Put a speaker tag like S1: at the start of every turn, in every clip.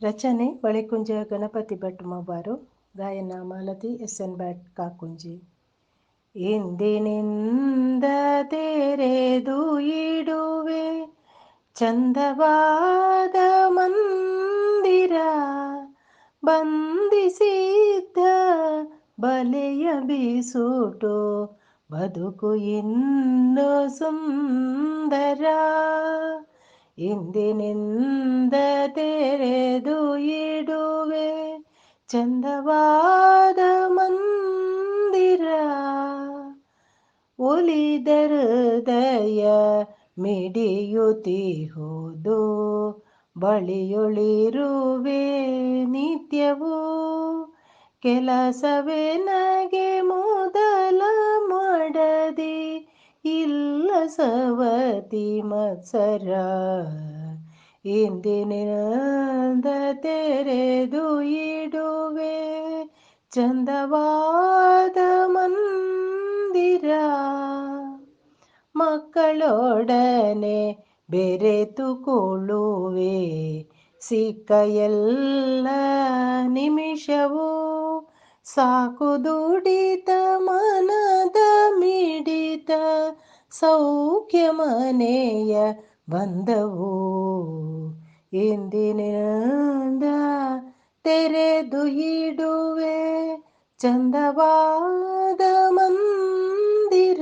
S1: ರಚನೆ ಬಳಿಕುಂಜ ಗಣಪತಿ ಭಟ್ ಮಬ್ಬಾರು ಗಾಯನ Malathi S N Bhat Kakunji ಎಂದಿನಿಂದ ತೆರೆದು ಇಡುವೆ ಚಂದವಾದ ಮಂದಿರ ಬಂಧಿಸಿದ್ದ ಬಲೆಯ ಬೀಸುಟು ಬದುಕು ಇನ್ನು ಸುಂದರ ಇಂದಿನಿಂದ ತೆರೆದು ಇಡುವೆ ಚಂದವಾದ ಮಂದಿರ. ಒಲಿದರದಯ ಮಿಡಿಯುತ್ತಿಹುದು ಬಳಿಯೊಳಿರುವೆ ನಿತ್ಯವೂ. ಕೆಲಸವೇ ನಗೆ ಮೊದಲ ಮಾಡದಿ ಸವತಿ ಮತ್ಸರ ಇಂದಿನಿಂದ ತೆರೆದು ಇಡುವೆ. ಚಂದವಾದ ಮಂದಿರ, ಮಕ್ಕಳೊಡನೆ ಬೆರೆತುಕೊಳ್ಳುವೆ. ಸಿಕ್ಕ ಎಲ್ಲ ನಿಮಿಷವೂ ಸಾಕು ದುಡಿತ ಮನದ ಮಿಡಿತ. ಸೌಖ್ಯ ಮನೆಯ ಬಂದವು ಇಂದಿನಿಂದ ತೆರೆದು ಇಡುವೆ ಚಂದವಾದ ಮಂದಿರ.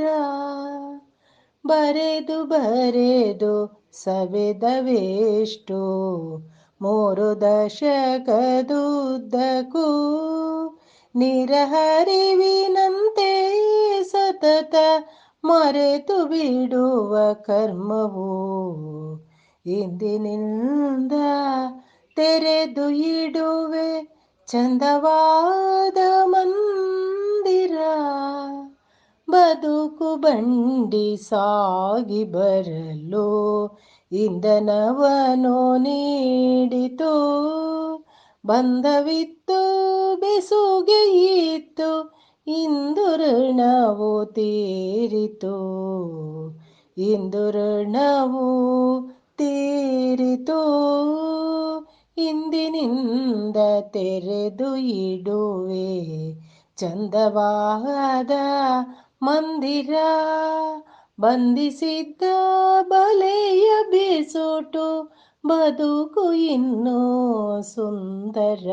S1: ಬರೆದು ಬರೆದು ಸವೆದವೆಷ್ಟು ಮೂರು ದಶಕದುದ್ದಕ್ಕೂ ನಿರಹರಿವಿನಂತೆ ಸತತ ಮರೆತು ಬಿಡುವ ಕರ್ಮವು ಇಂದಿನಿಂದ ತೆರೆದು ಇಡುವೆ ಚಂದವಾದ ಮಂದಿರ. ಬದುಕು ಬಂಡಿ ಸಾಗಿ ಬರಲು ಇಂಧನವನು ನೀಡಿತು. ಬಂಧವಿತ್ತು, ಬೆಸುಗೆ ಇತ್ತು ಇಂದು ಋಣವು ತೀರಿತು. ಇಂದು ಋಣವು ತೀರಿತು. ಇಂದಿನಿಂದ ತೆರೆದು ಇಡುವೆ. ಚಂದವಾದ ಮಂದಿರ ಬಂಧಿಸಿದ್ದ ಬಲೆಯ ಬಿಸುಟು ಬದುಕು ಇನ್ನೂ ಸುಂದರ.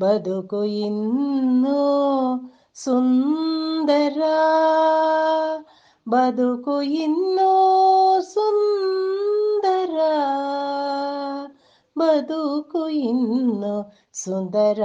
S1: ಬದುಕು ಇನ್ನೂ ಸುಂದರ. ಬದುಕು ಇನ್ನೂ ಸುಂದರ. ಬದುಕು ಇನ್ನು ಸುಂದರ.